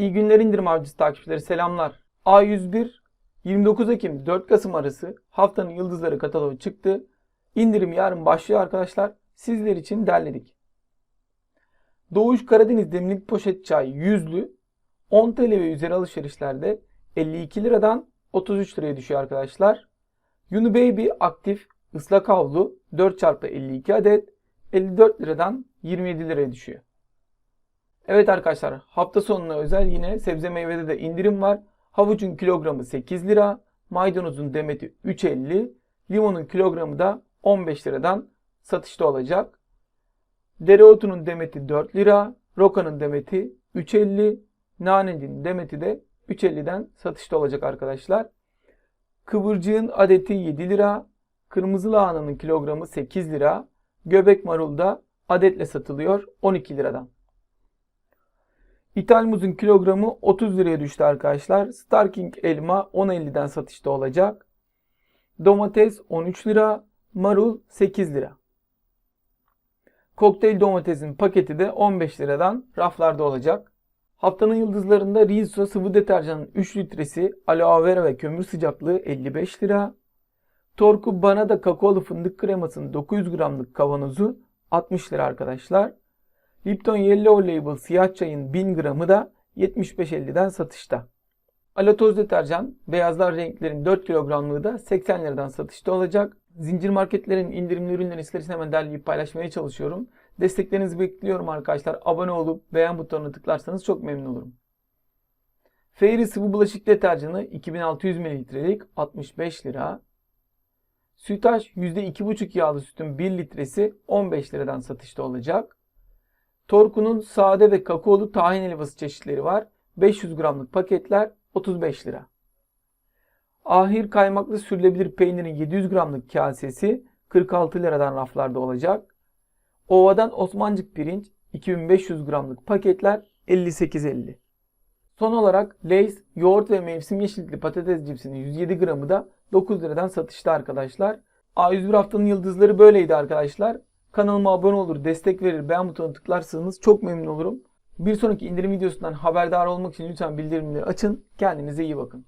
İyi günler indirim avcısı takipçileri selamlar. A101 29 Ekim 4 Kasım arası haftanın yıldızları kataloğu çıktı. İndirim yarın başlıyor arkadaşlar. Sizler için derledik. Doğuş Karadeniz demlik poşet çay yüzlü 10 TL ve üzeri alışverişlerde 52 liradan 33 liraya düşüyor arkadaşlar. Uni Baby aktif ıslak havlu 4x52 adet 54 liradan 27 liraya düşüyor. Evet arkadaşlar hafta sonuna özel yine sebze meyvede de indirim var. Havucun kilogramı 8 lira, maydanozun demeti 3.50, limonun kilogramı da 15 liradan satışta olacak. Dereotunun demeti 4 lira, rokanın demeti 3.50, nanenin demeti de 3.50'den satışta olacak arkadaşlar. Kıvırcığın adeti 7 lira, kırmızı lahananın kilogramı 8 lira, göbek marul da adetle satılıyor 12 liradan. İthal muzun kilogramı 30 liraya düştü arkadaşlar. Starking elma 10.50'den satışta olacak. Domates 13 lira, marul 8 lira. Kokteyl domatesin paketi de 15 liradan raflarda olacak. Haftanın yıldızlarında Rinso sıvı deterjanın 3 litresi aloe vera ve kömür sıcaklığı 55 lira. Torku Banada kakaolu fındık kremasının 900 gramlık kavanozu 60 lira arkadaşlar. Lipton Yellow Label siyah çayın 1000 gramı da 75.50'den satışta. Alatoz deterjan beyazlar renklerin 4 kilogramlığı da 80 liradan satışta olacak. Zincir marketlerin indirimli ürünlerini sizler için hemen derleyip paylaşmaya çalışıyorum. Desteklerinizi bekliyorum arkadaşlar. Abone olup beğen butonuna tıklarsanız çok memnun olurum. Fairy sıvı bulaşık deterjanı 2600 mililitrelik 65 lira. Sütaş %2,5 yağlı sütün 1 litresi 15 liradan satışta olacak. Torku'nun sade ve kakaolu tahin helvası çeşitleri var. 500 gramlık paketler 35 lira. Ahir kaymaklı sürülebilir peynirin 700 gramlık kasesi 46 liradan raflarda olacak. Ova'dan Osmancık pirinç 2500 gramlık paketler 58.50. Son olarak Lay's yoğurt ve mevsim yeşillikli patates cipsinin 107 gramı da 9 liradan satışta arkadaşlar. A101 haftanın yıldızları böyleydi arkadaşlar. Kanalıma abone olur, destek verir, beğen butonuna tıklarsanız çok memnun olurum. Bir sonraki indirim videosundan haberdar olmak için lütfen bildirimleri açın. Kendinize iyi bakın.